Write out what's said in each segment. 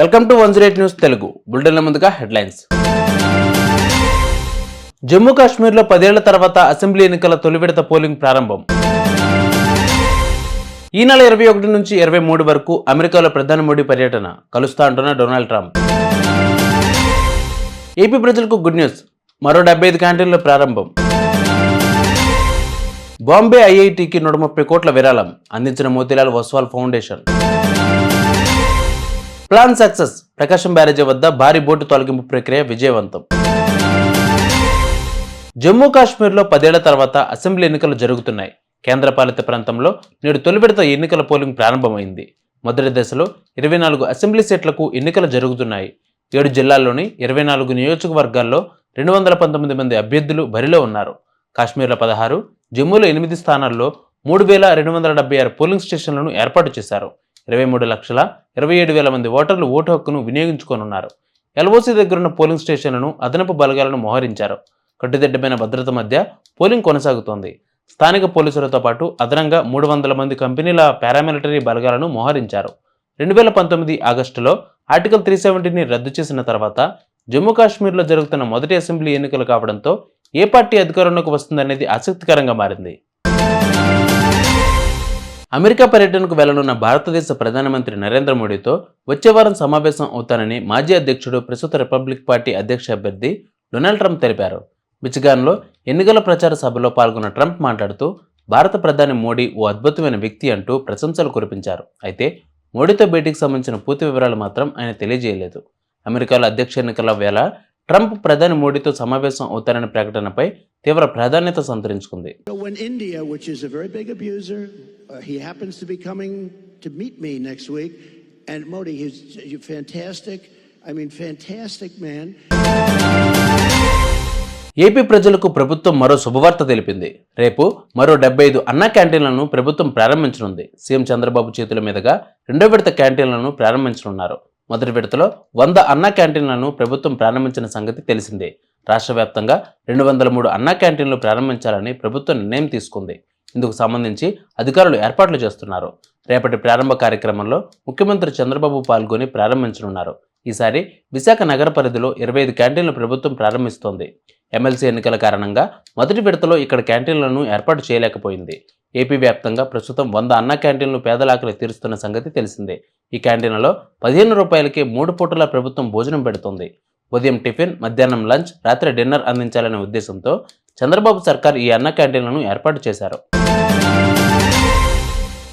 Welcome to one zero eight news Telugu. బులెటిన్ల ముందుగా headlines. Jammu కాశ్మీర్లో పదేళ్ళ తర్వాత అసెంబ్లీ ఎన్నికల తొలి విడత పోలింగ్ ప్రారంభం. ఈ నెల ఇరవై ఒకటి నుంచి ఇరవై మూడు వరకు అమెరికాలో ప్రధాని మోడీ పర్యటన. కలుస్తా అంటున్న డొనాల్డ్ ట్రంప్. ఏపీ ప్రజలకు గుడ్ న్యూస్. మరో డెబ్బై ఐదు క్యాంటీన్ల ప్రారంభం. బాంబే ఐఐటికి నూట ముప్పై కోట్ల విరాళం. అందించిన Motilal Oswal foundation. Plan success. Prakasam బ్యారేజీ వద్ద భారీ బోటు తొలగింపు ప్రక్రియ విజయవంతం. జమ్మూ కాశ్మీర్లో పదేళ్ళ తర్వాత అసెంబ్లీ ఎన్నికలు జరుగుతున్నాయి. కేంద్రపాలిత ప్రాంతంలో నేడు తొలి విడత ఎన్నికల పోలింగ్ ప్రారంభమైంది. మొదటి దశలో ఇరవై నాలుగు అసెంబ్లీ సీట్లకు ఎన్నికలు జరుగుతున్నాయి. ఏడు జిల్లాల్లోని ఇరవై నాలుగు నియోజకవర్గాల్లో రెండు వందల పంతొమ్మిది మంది అభ్యర్థులు బరిలో ఉన్నారు. కాశ్మీర్లో పదహారు జమ్మూలో ఎనిమిది స్థానాల్లో మూడు వేల రెండు వందల డెబ్బై ఆరు పోలింగ్ స్టేషన్లను ఏర్పాటు చేశారు. ఇరవై మూడు లక్షల ఇరవై ఏడు వేల మంది ఓటర్లు ఓటు హక్కును వినియోగించుకోనున్నారు. ఎల్ఓసి దగ్గరున్న పోలింగ్ స్టేషన్లను అదనపు బలగాలను మోహరించారు. కట్టుదిడ్డమైన భద్రత మధ్య పోలింగ్ కొనసాగుతోంది. స్థానిక పోలీసులతో పాటు అదనంగా మూడు వందల మంది కంపెనీల పారామిలిటరీ బలగాలను మోహరించారు. రెండు వేల పంతొమ్మిది ఆగస్టులో ఆర్టికల్ త్రీ సెవెంటీని రద్దు చేసిన తర్వాత జమ్మూ కాశ్మీర్లో జరుగుతున్న మొదటి అసెంబ్లీ ఎన్నికలు కావడంతో ఏ పార్టీ అధికారంలోకి వస్తుందనేది ఆసక్తికరంగా మారింది. అమెరికా పర్యటనకు వెళ్ళనున్న భారతదేశ ప్రధానమంత్రి నరేంద్ర మోడీతో వచ్చే వారం సమావేశం అవుతానని మాజీ అధ్యక్షుడు ప్రస్తుత రిపబ్లిక్ పార్టీ అధ్యక్ష అభ్యర్థి డొనాల్డ్ ట్రంప్ తెలిపారు. మిచిగాన్లో ఎన్నికల ప్రచార సభలో పాల్గొన్న ట్రంప్ మాట్లాడుతూ భారత ప్రధాని మోడీ ఓ అద్భుతమైన వ్యక్తి అంటూ ప్రశంసలు కురిపించారు. అయితే మోడీతో భేటీకి సంబంధించిన పూర్తి వివరాలు మాత్రం ఆయన తెలియజేయలేదు. అమెరికాలో అధ్యక్ష ఎన్నికల వేళ ట్రంప్ ప్రధాని మోడీతో సమావేశం అవుతారనే ప్రకటనపై తీవ్ర ప్రాధాన్యత సంతరించుకుంది and Modi, he's fantastic. I mean, fantastic man. AP ప్రజలకు ప్రభుత్వం మరో శుభవార్త తెలిపింది రేపు మరో డెబ్బై ఐదు అన్న క్యాంటీన్లను ప్రభుత్వం ప్రారంభించనుంది సీఎం చంద్రబాబు చేతుల మీదుగా రెండో విడత క్యాంటీన్లను ప్రారంభించనున్నారు మొదటి విడతలో వంద అన్న క్యాంటీన్లను ప్రభుత్వం ప్రారంభించిన సంగతి తెలిసిందే. రాష్ట్ర వ్యాప్తంగా రెండు వందల మూడు అన్న క్యాంటీన్లు ప్రారంభించాలని ప్రభుత్వం నిర్ణయం తీసుకుంది. ఇందుకు సంబంధించి అధికారులు ఏర్పాట్లు చేస్తున్నారు. రేపటి ప్రారంభ కార్యక్రమంలో ముఖ్యమంత్రి చంద్రబాబు పాల్గొని ప్రారంభించనున్నారు. ఈసారి విశాఖ నగర పరిధిలో ఇరవై ఐదు క్యాంటీన్లు ప్రభుత్వం ప్రారంభిస్తోంది. ఎమ్మెల్సీ ఎన్నికల కారణంగా మొదటి విడతలో ఇక్కడ క్యాంటీన్లను ఏర్పాటు చేయలేకపోయింది. ఏపీ వ్యాప్తంగా ప్రస్తుతం వంద అన్న క్యాంటీన్లు పేదలాకలు తీరుస్తున్న సంగతి తెలిసిందే. ఈ క్యాంటీన్లలో పదిహేను రూపాయలకే మూడు పూటల ప్రభుత్వం భోజనం పెడుతుంది. ఉదయం టిఫిన్ మధ్యాహ్నం లంచ్ రాత్రి డిన్నర్ అందించాలనే ఉద్దేశంతో చంద్రబాబు సర్కార్ ఈ అన్న క్యాంటీన్లను ఏర్పాటు చేశారు.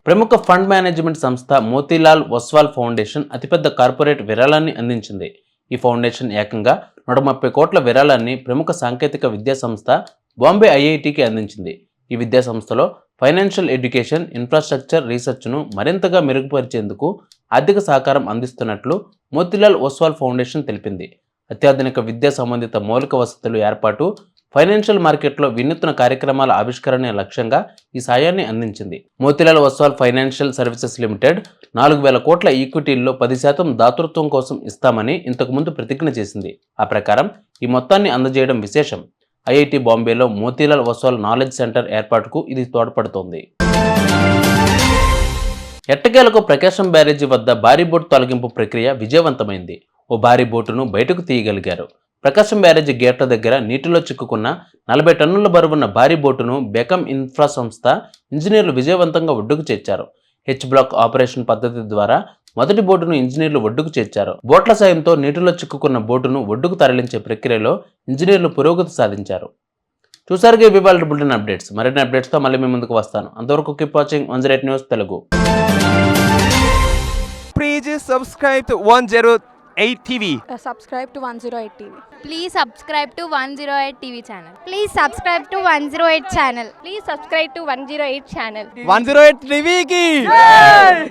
ప్రముఖ ఫండ్ మేనేజ్మెంట్ సంస్థ మోతీలాల్ ఒస్వాల్ ఫౌండేషన్ అతిపెద్ద కార్పొరేట్ విరాళాన్ని అందించింది. ఈ ఫౌండేషన్ ఏకంగా నూట ముప్పై కోట్ల విరాళాన్ని ప్రముఖ సాంకేతిక విద్యా సంస్థ బాంబే ఐఐటికి అందించింది. ఈ విద్యా సంస్థలో ఫైనాన్షియల్ ఎడ్యుకేషన్ ఇన్ఫ్రాస్ట్రక్చర్ రీసెర్చ్ను మరింతగా మెరుగుపరిచేందుకు ఆర్థిక సహకారం అందిస్తున్నట్లు మోతిలాల్ ఒస్వాల్ ఫౌండేషన్ తెలిపింది. అత్యాధునిక విద్యా సంబంధిత మౌలిక వసతులు ఏర్పాటు ఫైనాన్షియల్ మార్కెట్లో వినూత్న కార్యక్రమాల ఆవిష్కరణ లక్ష్యంగా ఈ సాయాన్ని అందించింది. Motilal Oswal financial services limited నాలుగు వేల కోట్ల ఈక్విటీల్లో పది శాతం దాతృత్వం కోసం ఇస్తామని ఇంతకుముందు ప్రతిజ్ఞ చేసింది. ఆ ప్రకారం ఈ మొత్తాన్ని అందజేయడం విశేషం. ఐఐటి బాంబేలో మోతీలాల్ ఒస్వాల్ నాలెడ్జ్ సెంటర్ ఏర్పాటుకు ఇది తోడ్పడుతోంది. ఎట్టకేలకు ప్రకాశం బ్యారేజీ వద్ద భారీ బోటు తొలగింపు ప్రక్రియ విజయవంతమైంది. ఓ భారీ బోటును బయటకు తీయగలిగారు. ప్రకాశం బ్యారేజీ గేట్ల దగ్గర నీటిలో చిక్కుకున్న నలభై టన్నుల బరువున్న భారీ బోటును బెకమ్ ఇన్ఫ్రా సంస్థ ఇంజనీర్లు విజయవంతంగా ఒడ్డుకు చేర్చారు. హెచ్ బ్లాక్ ఆపరేషన్ పద్ధతి ద్వారా మొదటి బోటును ఇంజనీర్లు ఒడ్డుకు చేర్చారు. బోట్ల సాయంతో నీటిలో చిక్కుకున్న బోటును ఒడ్డుకు తరలించే ప్రక్రియలో ఇంజనీర్లు పురోగతి సాధించారు. చూసారుగా ఈ వివాళ్ళు బుల్టన్ అప్డేట్స్. మరిన్ని అప్డేట్స్తో మళ్ళీ మీ ముందుకు వస్తాను. అంతవరకు keep watching one zero eight news Telugu. Please subscribe to one zero eight TV subscribe to one zero eight TV please subscribe to one zero eight TV channel please subscribe to one zero eight channel please subscribe to one zero eight channel one zero eight టీవీకి